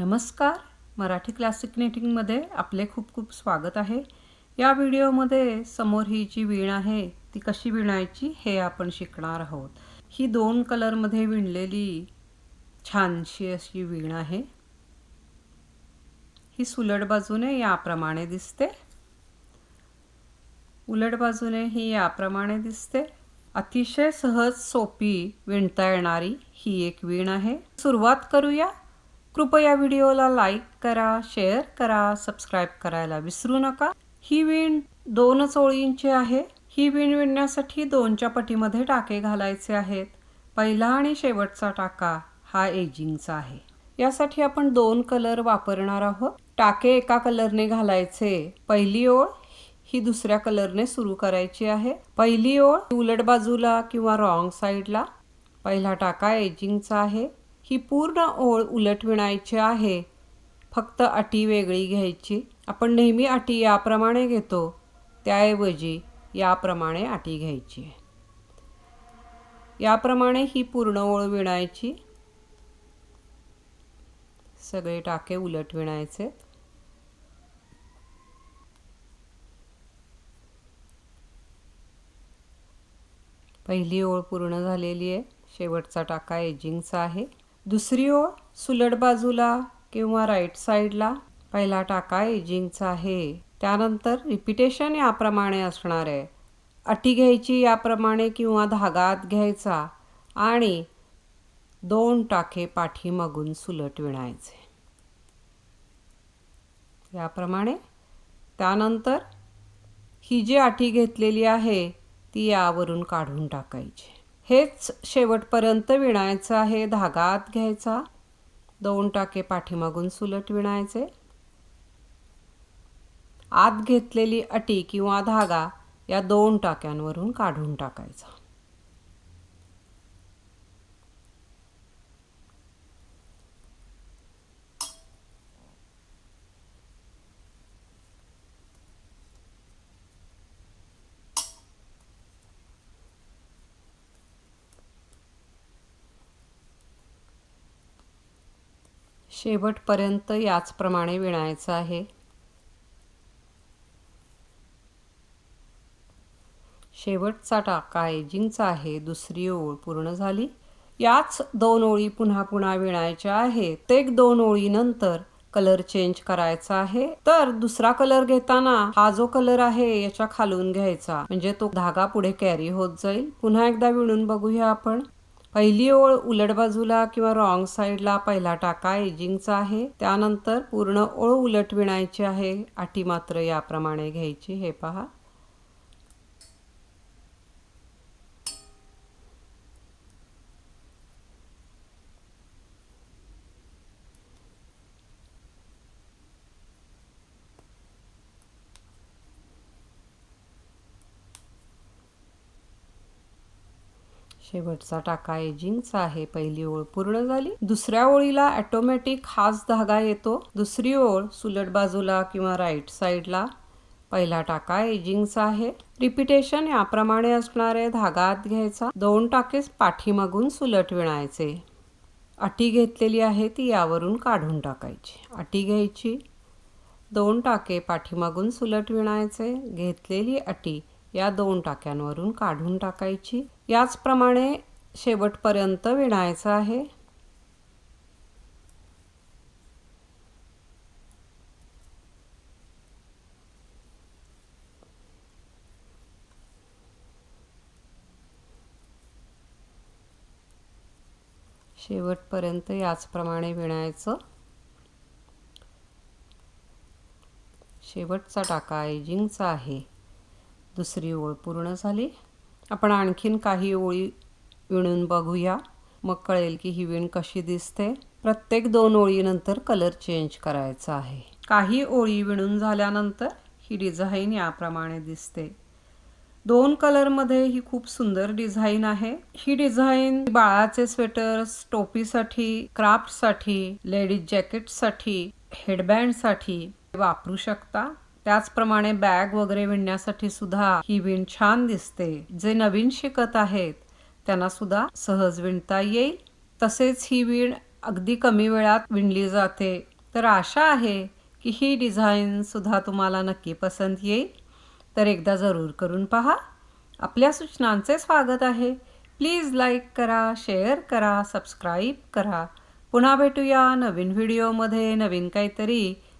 नमस्कार. मराठी क्लासिक नेटिंगमध्ये आपले खूप खूप स्वागत आहे. या व्हिडिओमध्ये समोर ही जी विण आहे ती कशी विणायची हे आपण शिकणार आहोत. ही दोन कलरमध्ये विणलेली छानशी अशी विण आहे. ही सुलट बाजूने याप्रमाणे दिसते. उलट बाजूने ही याप्रमाणे दिसते. अतिशय सहज सोपी विणता येणारी ही एक विण आहे. सुरुवात करूया. कृपया व्हिडिओला लाईक करा शेअर करा सबस्क्राईब करायला विसरू नका. ही विण दोनच ओळींची आहे. ही विण विणण्यासाठी दोनच्या पटीमध्ये टाके घालायचे आहेत. पहिला आणि शेवटचा टाका हा एजिंगचा आहे. यासाठी आपण दोन कलर वापरणार आहोत. टाके एका कलरने घालायचे. पहिली ओळ ही दुसऱ्या कलरने सुरू करायची आहे. पहिली ओळ उलट बाजूला किंवा रॉंग साईडला. पहिला टाका एजिंगचा आहे. ही पूर्ण ओळ उलट विणायची आहे. फक्त अटी वेगळी घ्यायची. आपण नेहमी अटी याप्रमाणे घेतो. त्याऐवजी याप्रमाणे अटी घ्यायची. याप्रमाणे ही पूर्ण ओळ विणायची. सगळे टाके उलट विणायचे. पहिली ओळ पूर्ण झालेली आहे. शेवटचा टाका एजिंगचा आहे. दुसरी ओळ सुलट बाजूला किंवा राईट साईडला पहिला टाका एजिंगचा आहे. त्यानंतर रिपिटेशन याप्रमाणे असणार आहे. अटी घ्यायची याप्रमाणे किंवा धागा आत घ्यायचा आणि दोन टाके पाठीमागून सुलट विणायचे. याप्रमाणे. त्यानंतर ही जी अटी घेतलेली आहे ती यावरून काढून टाकायची. हेच शेवटपर्यंत विणायचं आहे. धागा आत घ्यायचा. दोन टाके पाठीमागून सुलट विणायचे. आत घेतलेली अटी किंवा धागा या दोन टाक्यांवरून काढून टाकायचा. शेवटपर्यंत याचप्रमाणे विणायचं आहे. शेवटचा टाका एजिंगचा आहे दुसरी ओळ पूर्ण झाली. याच दोन ओळी पुन्हा पुन्हा विणायच्या आहेत एक दोन ओळीनंतर कलर चेंज करायचा आहे. तर दुसरा कलर घेताना हा जो कलर आहे याच्या खालून घ्यायचा. म्हणजे तो धागा पुढे कॅरी होत जाईल. पुन्हा एकदा विणून बघूया आपण. पहिली ओळ उलट बाजूला किंवा रॉंग साईडला पहिला टाका एजिंगचा आहे. त्यानंतर पूर्ण ओळ उलट विणायची आहे. अटी मात्र याप्रमाणे घ्यायची. हे पहा. शेवटचा टाका एजिंगचा आहे. पहिली ओळ पूर्ण झाली. दुसऱ्या ओळीला ऑटोमॅटिक हाच धागा येतो. दुसरी ओळ सुलट बाजूला किंवा राईट साईडला. पहिला टाका एजिंगचा आहे. रिपिटेशन याप्रमाणे असणारे धागा आत घ्यायचा. दोन टाकेच पाठीमागून सुलट विणायचे. अटी घेतलेली आहे ती यावरून काढून टाकायची. अटी घ्यायची. दोन टाके पाठीमागून सुलट विणायचे. घेतलेली अटी या दोन टाक्यांवरून काढून टाकायची. याचप्रमाणे शेवटपर्यंत विणायचं आहे. शेवटपर्यंत याचप्रमाणे विणायचं. शेवटचा टाका एजिंगचा आहे. दुसरी ओळ पूर्ण झाली. आपण आणखीन काही ओळी विणून बघूया. मग कळेल की ही विण कशी दिसते. प्रत्येक दोन ओळीनंतर कलर चेंज करायचा आहे. काही ओळी विणून झाल्यानंतर ही डिझाईन याप्रमाणे दिसते. दोन कलरमध्ये ही खूप सुंदर डिझाईन आहे. ही डिझाईन बाळाचे स्वेटर्स टोपीसाठी क्राफ्टसाठी लेडीज जॅकेटसाठी हेडबँडसाठी वापरू शकता. त्याचप्रमाणे बॅग वगैरे विणण्यासाठी सुद्धा ही विण छान दिसते. जे नवीन शिकत आहेत त्यांना सुद्धा सहज विणता येईल. तसेच ही विण अगदी कमी वेळात विणली जाते. तर आशा आहे की ही डिझाईन सुद्धा तुम्हाला नक्की पसंत येईल. तर एकदा जरूर करून पहा. आपल्या सूचनांचे स्वागत आहे. प्लीज लाईक करा शेअर करा सबस्क्राईब करा. पुन्हा भेटूया नवीन व्हिडिओमध्ये नवीन काहीतरी